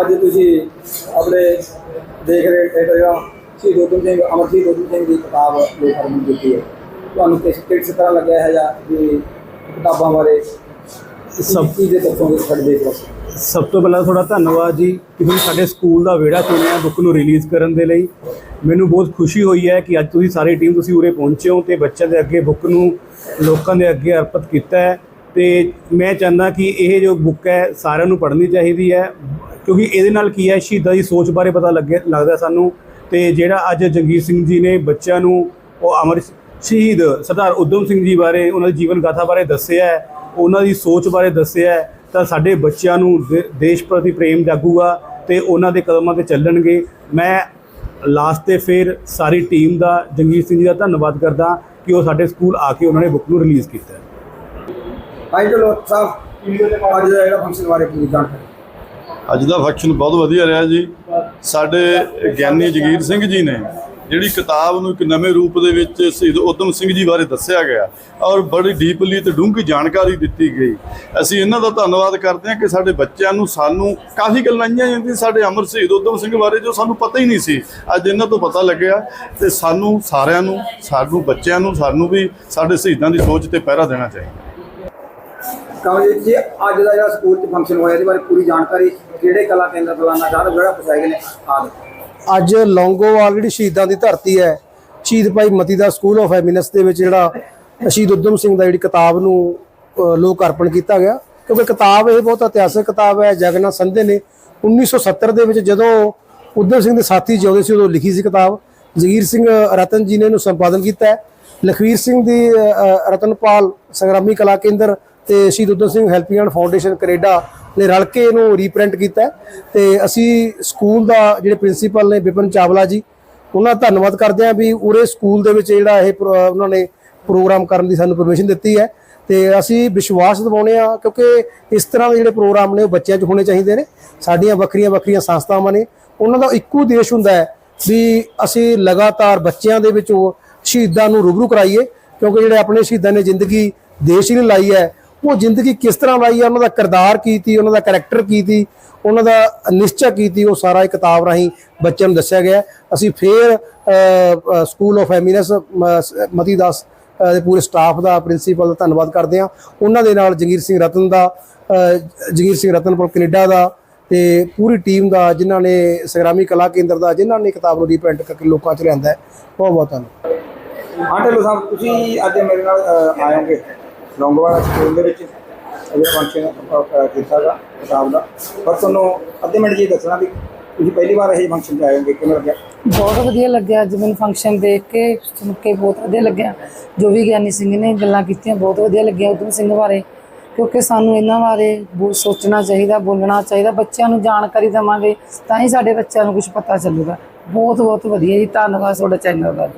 ਅੱਜ ਤੁਸੀਂ ਆਪਣੇ ਦੇਖ ਰਹੇ ਇਹ ਜਿਹੜਾ ਸ਼ਹੀਦ ਊਧਮ ਸਿੰਘ ਅਮਰਜੀਤ ਊਧਮ ਸਿੰਘ ਦੀ ਕਿਤਾਬ ਲੋਕ ਅਰਪਣ ਕੀਤੀ ਹੈ ਤੁਹਾਨੂੰ ਕਿਸ ਕਿਸ ਤਰ੍ਹਾਂ ਲੱਗਿਆ ਹੈ ਜਾਂ ਵੀ ਕਿਤਾਬਾਂ ਬਾਰੇ? ਸਭ ਚੀਜ਼ ਦੇ ਦੱਸੋਗੇ ਸਾਡੇ ਦੇਖ ਲਓ। ਸਭ ਤੋਂ ਪਹਿਲਾਂ ਤੁਹਾਡਾ ਧੰਨਵਾਦ ਜੀ ਕਿ ਤੁਸੀਂ ਸਾਡੇ ਸਕੂਲ ਦਾ ਵਿਹੜਾ ਚੁਣਿਆ ਬੁੱਕ ਨੂੰ ਰਿਲੀਜ਼ ਕਰਨ ਦੇ ਲਈ। ਮੈਨੂੰ ਬਹੁਤ ਖੁਸ਼ੀ ਹੋਈ ਹੈ ਕਿ ਅੱਜ ਤੁਸੀਂ ਸਾਰੀ ਟੀਮ ਤੁਸੀਂ ਉਰੇ ਪਹੁੰਚੇ ਹੋ ਤੇ ਬੱਚਿਆਂ ਦੇ ਅੱਗੇ ਬੁੱਕ ਨੂੰ ਲੋਕਾਂ ਦੇ ਅੱਗੇ ਅਰਪਿਤ ਕੀਤਾ ਹੈ। ਤੇ ਮੈਂ ਚਾਹੁੰਦਾ ਕਿ ਇਹ ਜੋ ਬੁੱਕ ਹੈ, ਸਾਰਿਆਂ ਨੂੰ ਪੜ੍ਹਨੀ ਚਾਹੀਦੀ ਹੈ, ਕਿਉਂਕਿ ਇਹਦੇ ਨਾਲ ਕੀ ਹੈ, ਸ਼ਹੀਦਾਂ ਦੀ ਸੋਚ ਬਾਰੇ ਪਤਾ ਲੱਗੇ, ਲੱਗਦਾ ਸਾਨੂੰ ਤੇ ਜਿਹੜਾ ਅੱਜ ਜੰਗੀਰ ਸਿੰਘ ਜੀ ਨੇ ਬੱਚਿਆਂ ਨੂੰ ਉਹ ਅਮਰ ਸ਼ਹੀਦ ਸਰਦਾਰ ਉਦਮ ਸਿੰਘ ਜੀ ਬਾਰੇ ਉਹਨਾਂ ਦੀ ਜੀਵਨ ਗਾਥਾ ਬਾਰੇ ਦੱਸਿਆ ਹੈ, ਉਹਨਾਂ ਦੀ ਸੋਚ ਬਾਰੇ ਦੱਸਿਆ ਹੈ, ਤਾਂ ਸਾਡੇ ਬੱਚਿਆਂ ਨੂੰ ਦੇ- ਦੇਸ਼ ਪ੍ਰਤੀ ਪ੍ਰੇਮ ਜਾਗੂਗਾ ਤੇ ਉਹਨਾਂ ਦੇ ਕਦਮਾਂ ਤੇ ਚੱਲਣਗੇ। ਮੈਂ ਲਾਸਟ ਤੇ ਫਿਰ ਸਾਰੀ ਟੀਮ ਦਾ, ਜੰਗੀਰ ਸਿੰਘ ਜੀ ਦਾ ਧੰਨਵਾਦ ਕਰਦਾ ਕਿ ਉਹ ਸਾਡੇ ਸਕੂਲ ਆ ਕੇ ਉਹਨਾਂ ਨੇ ਬੁੱਕ ਨੂੰ ਰਿਲੀਜ਼ ਕੀਤਾ ਹੈ ਭਾਈ ਚਲੋ ਸਾਹਿਬ ਅੱਜ ਦਾ ਜਿਹੜਾ ਫੰਕਸ਼ਨ ਬਾਰੇ ਪੂਰੀ ਜਾਣਕਾਰੀ। ਅੱਜ ਦਾ ਫੰਕਸ਼ਨ ਬਹੁਤ ਵਧੀਆ ਰਿਹਾ ਜੀ। ਸਾਡੇ ਗਿਆਨੀ ਜਗੀਰ ਸਿੰਘ ਜੀ ਨੇ ਜਿਹੜੀ ਕਿਤਾਬ ਨੂੰ ਇੱਕ ਨਵੇਂ ਰੂਪ ਦੇ ਵਿੱਚ ਸ਼ਹੀਦ ਉਦਮ ਸਿੰਘ ਜੀ ਬਾਰੇ ਦੱਸਿਆ ਗਿਆ ਔਰ ਬੜੀ ਡੀਪਲੀ ਤੇ ਡੂੰਘੀ ਜਾਣਕਾਰੀ ਦਿੱਤੀ ਗਈ। ਅਸੀਂ ਇਹਨਾਂ ਦਾ ਧੰਨਵਾਦ ਕਰਦੇ ਹਾਂ ਕਿ ਸਾਡੇ ਬੱਚਿਆਂ ਨੂੰ ਸਾਨੂੰ ਕਾਫੀ ਗੱਲਾਂ ਆਈਆਂ ਜਾਂਦੀਆਂ ਸਾਡੇ ਅਮਰ ਸ਼ਹੀਦ ਉਦਮ ਸਿੰਘ ਬਾਰੇ ਜੋ ਸਾਨੂੰ ਪਤਾ ਹੀ ਨਹੀਂ ਸੀ। ਅੱਜ ਇਹਨਾਂ ਤੋਂ ਪਤਾ ਲੱਗਿਆ ਤੇ ਸਾਨੂੰ ਸਾਰਿਆਂ ਨੂੰ, ਸਾਨੂੰ ਬੱਚਿਆਂ ਨੂੰ, ਸਾਨੂੰ ਵੀ ਸਾਡੇ ਸ਼ਹੀਦਾਂ ਦੀ ਸੋਚ ਤੇ ਪਹਿਰਾ ਦੇਣਾ ਚਾਹੀਦਾ। ਕਮਲਜੀਤ ਜੀ ਅੱਜ ਦਾ ਜਿਹੜਾ ਸਕੂਲ 'ਚ ਫੰਕਸ਼ਨ ਹੋਇਆ, ਇਹਦੇ ਬਾਰੇ ਪੂਰੀ ਜਾਣਕਾਰੀ ਕਿਹੜੇ ਕਲਾ ਕੇਂਦਰ ਫਲਾਨਾ ਸ਼ਾਹ ਜਿਹੜਾ ਪਛਾਏ ਗਏ ਨੇ ਆਦਿ ਅੱਜ ਲੌਂਗੋਵਾਲ ਜਿਹੜੀ ਸ਼ਹੀਦਾਂ ਦੀ ਧਰਤੀ ਹੈ, ਸ਼ਹੀਦ ਭਾਈ ਮਤੀ ਦਾ ਸਕੂਲ ਆਫ ਐਮਿਨਸ ਦੇ ਵਿੱਚ ਜਿਹੜਾ ਸ਼ਹੀਦ ਉਦਮ ਸਿੰਘ ਦਾ ਜਿਹੜੀ ਕਿਤਾਬ ਨੂੰ ਲੋਕ ਅਰਪਣ ਕੀਤਾ ਗਿਆ। ਕਿਉਂਕਿ ਕਿਤਾਬ ਇਹ ਬਹੁਤ ਇਤਿਹਾਸਕ ਕਿਤਾਬ ਹੈ, ਜਗਨਨਾਥ ਸੰਧੇ ਨੇ 1970 ਦੇ ਵਿੱਚ ਜਦੋਂ ਉਦਮ ਸਿੰਘ ਦੇ ਸਾਥੀ ਜਿਉਂਦੇ ਸੀ, ਉਦੋਂ ਲਿਖੀ ਸੀ ਕਿਤਾਬ। ਜਗੀਰ ਸਿੰਘ ਰਤਨ ਜੀ ਨੇ ਇਹਨੂੰ ਸੰਪਾਦਨ ਕੀਤਾ ਹੈ। ਲਖਵੀਰ ਸਿੰਘ ਦੀ ਰਤਨਪਾਲ ਸੰਗਰਾਮੀ ਕਲਾ ਕੇਂਦਰ ਤੇ Shaheed Udham Singh helping hand foundation Canada ਨੇ ਰਲ ਕੇ ਇਹਨੂੰ ਰੀਪ੍ਰਿੰਟ ਕੀਤਾ ਹੈ। ਤੇ ਅਸੀਂ ਸਕੂਲ ਦਾ ਜਿਹੜੇ ਪ੍ਰਿੰਸੀਪਲ ਨੇ ਵਿਪਨ ਚਾਵਲਾ ਜੀ, ਉਹਨਾਂ ਦਾ ਧੰਨਵਾਦ ਕਰਦੇ ਹਾਂ ਵੀ ਉਰੇ ਸਕੂਲ ਦੇ ਵਿੱਚ ਜਿਹੜਾ ਇਹ ਪ੍ਰੋ- ਉਹਨਾਂ ਨੇ ਪ੍ਰੋਗਰਾਮ ਕਰਨ ਦੀ ਸਾਨੂੰ ਪਰਮਿਸ਼ਨ ਦਿੱਤੀ ਹੈ। ਤੇ ਅਸੀਂ ਵਿਸ਼ਵਾਸ ਦਿਵਾਉਂਦੇ ਆ ਕਿਉਂਕਿ ਇਸ ਤਰ੍ਹਾਂ ਦੇ ਜਿਹੜੇ ਪ੍ਰੋਗਰਾਮ ਨੇ ਉਹ ਬੱਚਿਆਂ 'ਚ ਹੋਣੇ ਚਾਹੀਦੇ ਨੇ। ਸਾਡੀਆਂ ਵੱਖਰੀਆਂ ਵੱਖਰੀਆਂ ਸੰਸਥਾਵਾਂ ਨੇ। ਉਹਨਾਂ ਦਾ ਇੱਕੋ ਦੇਸ਼ ਹੁੰਦਾ ਹੈ ਵੀ ਅਸੀਂ ਲਗਾਤਾਰ ਬੱਚਿਆਂ ਦੇ ਵਿੱਚ ਉਹ ਸ਼ਹੀਦਾਂ ਨੂੰ ਰੂਬਰੂ ਕਰਾਈਏ ਕਿਉਂਕਿ ਜਿਹੜੇ ਆਪਣੇ ਸ਼ਹੀਦਾਂ ਨੇ ਜ਼ਿੰਦਗੀ ਦੇਸ਼ ਹੀ ਲਈ ਲਾਈ ਹੈ। ਉਹ ਜ਼ਿੰਦਗੀ ਕਿਸ ਤਰ੍ਹਾਂ ਲਾਈ ਹੈ ਉਹਨਾਂ ਦਾ ਕਿਰਦਾਰ ਕੀ ਸੀ, ਉਹਨਾਂ ਦਾ ਕੈਰੈਕਟਰ ਕੀ ਸੀ, ਉਹਨਾਂ ਦਾ ਨਿਸ਼ਚਾ ਕੀ ਸੀ, ਉਹ ਸਾਰਾ ਇਹ ਕਿਤਾਬ ਰਾਹੀਂ ਬੱਚਿਆਂ ਨੂੰ ਦੱਸਿਆ ਗਿਆ। ਅਸੀਂ ਫੇਰ ਸਕੂਲ ਆਫ ਐਮਿਨਸ ਮਤੀ ਦਾਸ ਦੇ ਪੂਰੇ ਸਟਾਫ ਦਾ ਪ੍ਰਿੰਸੀਪਲ ਦਾ ਧੰਨਵਾਦ ਕਰਦੇ ਹਾਂ। ਉਹਨਾਂ ਦੇ ਨਾਲ ਜਗੀਰ ਸਿੰਘ ਰਤਨ ਦਾ ਜਗੀਰ ਸਿੰਘ ਰਤਨਪੁਰ ਕੈਨੇਡਾ ਦਾ ਤੇ ਪੂਰੀ ਟੀਮ ਦਾ, ਜਿਨ੍ਹਾਂ ਨੇ ਸੰਗਰਾਮੀ ਕਲਾ ਕੇਂਦਰ ਦਾ, ਜਿਨ੍ਹਾਂ ਨੇ ਕਿਤਾਬ ਨੂੰ ਰੀਪ੍ਰਿੰਟ ਕਰਕੇ ਲੋਕਾਂ 'ਚ ਲਿਆਂਦਾ ਬਹੁਤ ਬਹੁਤ ਧੰਨਵਾਦ। ਹਾਂ, ਢਿੱਲੋਂ ਸਾਹਿਬ, ਤੁਸੀਂ ਅੱਜ ਮੇਰੇ ਨਾਲ ਆਇਓਗੇ। ਲੌਂਗੋਵਾਲ ਸਕੂਲ ਦੇ ਵਿੱਚ ਜਿਹੜਾ ਫੰਕਸ਼ਨ ਕੀਤਾ ਗਾ, ਕਿਤਾਬ ਦਾ। ਪਰ ਤੁਹਾਨੂੰ ਅੱਧੇ ਮਿੰਟ ਜੀ ਦੱਸਣਾ ਵੀ ਤੁਸੀਂ ਪਹਿਲੀ ਵਾਰ ਇਹ ਫੰਕਸ਼ਨ 'ਚ ਆਏ ਹੋਗੇ ਕਿਵੇਂ ਲੱਗਿਆ। ਬਹੁਤ ਵਧੀਆ ਲੱਗਿਆ ਅੱਜ ਮੈਨੂੰ ਫੰਕਸ਼ਨ ਦੇਖ ਕੇ, ਸੁਣ ਕੇ ਬਹੁਤ ਵਧੀਆ ਲੱਗਿਆ। ਜੋ ਵੀ ਗਿਆਨੀ ਸਿੰਘ ਨੇ ਗੱਲਾਂ ਕੀਤੀਆਂ, ਬਹੁਤ ਵਧੀਆ ਲੱਗਿਆ ਉਦਮ ਸਿੰਘ ਬਾਰੇ। ਕਿਉਂਕਿ ਸਾਨੂੰ ਇਹਨਾਂ ਬਾਰੇ ਬਹੁਤ ਸੋਚਣਾ ਚਾਹੀਦਾ, ਬੋਲਣਾ ਚਾਹੀਦਾ। ਬੱਚਿਆਂ ਨੂੰ ਜਾਣਕਾਰੀ ਦੇਵਾਂਗੇ, ਤਾਂ ਹੀ ਸਾਡੇ ਬੱਚਿਆਂ ਨੂੰ ਕੁਝ ਪਤਾ ਚੱਲੂਗਾ। ਬਹੁਤ ਬਹੁਤ ਵਧੀਆ ਜੀ, ਧੰਨਵਾਦ ਤੁਹਾਡਾ ਚੈਨਲ ਦਾ।